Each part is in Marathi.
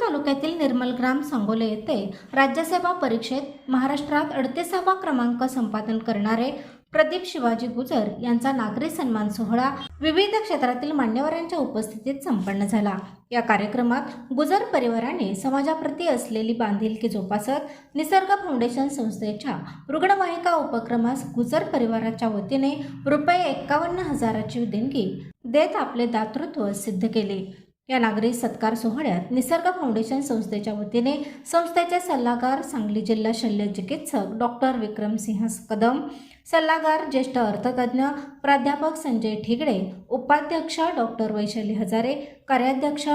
तालुक्यातील निर्मल ग्राम सांगोले येथे राज्यसेवा परीक्षेत महाराष्ट्रात अडतीसावा क्रमांक संपादन करणारे प्रदीप शिवाजी गुजर यांचा नागरी सन्मान सोहळा विविध क्षेत्रातील मान्यवरांच्या उपस्थितीत संपन्न झाला. या कार्यक्रमात गुजर परिवाराने समाजाप्रती असलेली बांधिलकी जोपासत निसर्ग फाउंडेशन संस्थेच्या रुग्णवाहिका उपक्रमास गुजर परिवाराच्या वतीने रुपये एक्कावन्न हजाराची देणगी देत आपले दातृत्व सिद्ध केले. या नागरी सत्कार सोहळ्यात निसर्ग फाउंडेशन संस्थेच्या वतीने संस्थेचे सल्लागार सांगली जिल्हा शल्य चिकित्सक डॉक्टर विक्रमसिंह कदम सल्लागार ज्येष्ठ अर्थतज्ज्ञ प्राध्यापक संजय ठिगडे उपाध्यक्ष डॉक्टर वैशाली हजारे कार्याध्यक्ष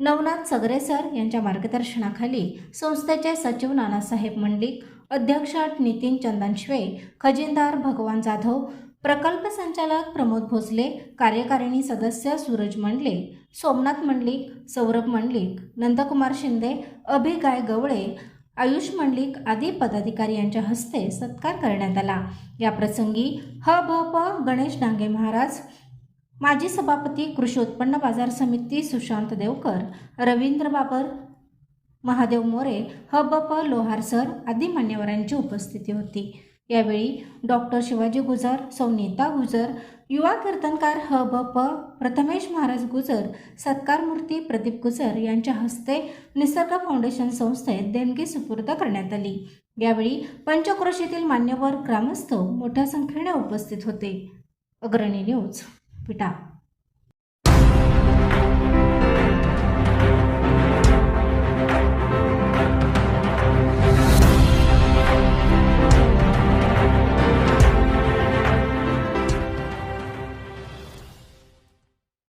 नवनाथ सगरे सर यांच्या मार्गदर्शनाखाली संस्थेचे सचिव नानासाहेब मंडलिक अध्यक्ष नितीन चंदन श्वे खजिनदार भगवान जाधव प्रकल्प संचालक प्रमोद भोसले कार्यकारिणी सदस्य सूरज मंडले सोमनाथ मंडलिक सौरभ मंडलिक नंदकुमार शिंदे अभिगाय गवळे आयुष मंडलिक आदी पदाधिकारी यांच्या हस्ते सत्कार करण्यात आला. याप्रसंगी ह भ प गणेश डांगे महाराज माजी सभापती कृषी उत्पन्न बाजार समिती सुशांत देवकर रवींद्र बाबर महादेव मोरे ह ब प लोहार सर आदी मान्यवरांची उपस्थिती होती. यावेळी डॉक्टर शिवाजी गुजर सौनीता गुजर युवा कीर्तनकार ह ब प प्रथमेश महाराज गुजर सत्कारमूर्ती प्रदीप गुजर यांच्या हस्ते निसर्ग फाउंडेशन संस्थेत देणगी सुपूर्द करण्यात आली. यावेळी पंचक्रोशीतील मान्यवर ग्रामस्थ मोठ्या संख्येने उपस्थित होते. अग्रणी न्यूज पिटा.